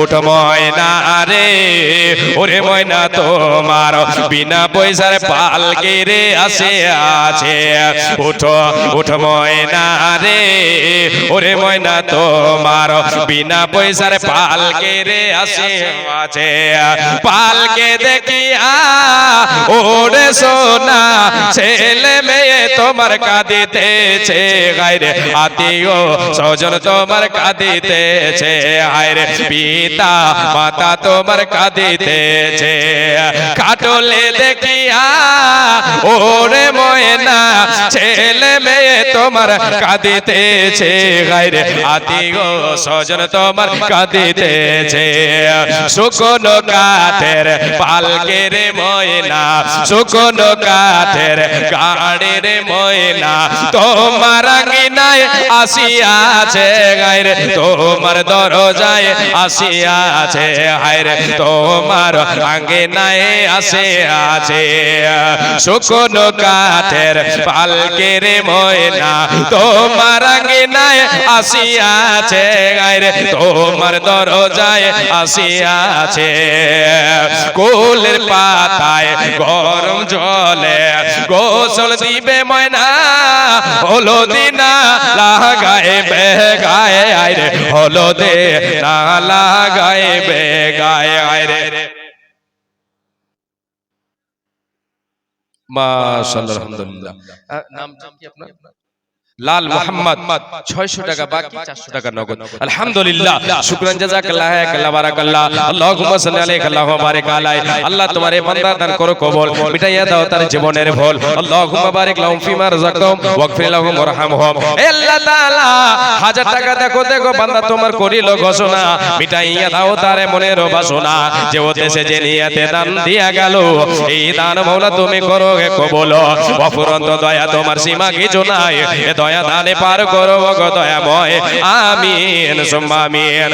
উঠো ময়না রে ওরে ময়না তোমার বিনা পয়সার পাল কেড়ে আসে। আছে উঠো উঠো ময়না রে ওরে ময়না তোমার বিনা পয়সার পাল কেড়ে আসে। আছে পালকে দেখিয়া ওরে সোনা ছেলে তোমার কাঁদিতেছে গাইরে আত্মীয় স্বজন তোমার কাঁদিতেছে হায়রে। পিতা মাতা তোমার কাঁদিতেছে। কাটলে দেখিয়া, ওরে ময়না, ছেলে মেয়ে তোমার কাঁদিতেছে, গাইরে আত্মীয় স্বজন তোমার কাঁদিতেছে। শুকনো কাঠের পালকের ময়না, শুকনো কাঠের গাড়ির ময়না, তোমার আঙিনায় আসিয়াছে গাইরে তোমার দরজায় আসিয়াছে হায়রে তোমার আঙিনায় আসে আছে। শুকনো কাঠের পালকের ময়না তোমার আঙিনায় আসিয়াছে গাইরে তোমার দরজায় আসিয়াছে কোলের পাতায় গরম জলে গোসল দিবে ময়না হলো দিনা লাগায় বেগায় রে। হলো দে না লাগায় বেগায় আইরে মাশাআল্লাহ আলহামদুলিল্লাহ। নাম কি আপনার? লাল মোহাম্মদ ছয়শো টাকা বাকি চারশো টাকা নগদ। আলহামদুলিল্লাহ শুক্রান জাজাকাল্লাহ আল্লাহ বারাকাল্লাহ। আল্লাহুম্মা সাল্লি আলাইহি আল্লাহুম্মা বারিক আলাই আল্লাহ তোমার এই বান্দা দান করো কবুল মিটাইয়া দাও তার জীবনের ভুল। আল্লাহুম্মা বারিক লাহুম ফিমা রাযাকতাহুম ওয়াগফির লাহুম ওয়ারহামহুম। হে আল্লাহ তাআলা হাজার টাকা দেখো দেখো বান্দা তোমার করিল ঘোষণা। মিটাইয়া দাও তার মনের বাসনা। যে ওদেশে যে নিয়াতে দান দিয়া গেল এই দান মৌলা তুমি করো কবুল। অফুরন্ত দয়া তোমার সীমা কিছু নাই এ দয়া দানে পার করো গো দয়াময়। আমিন সুম্মা আমিন।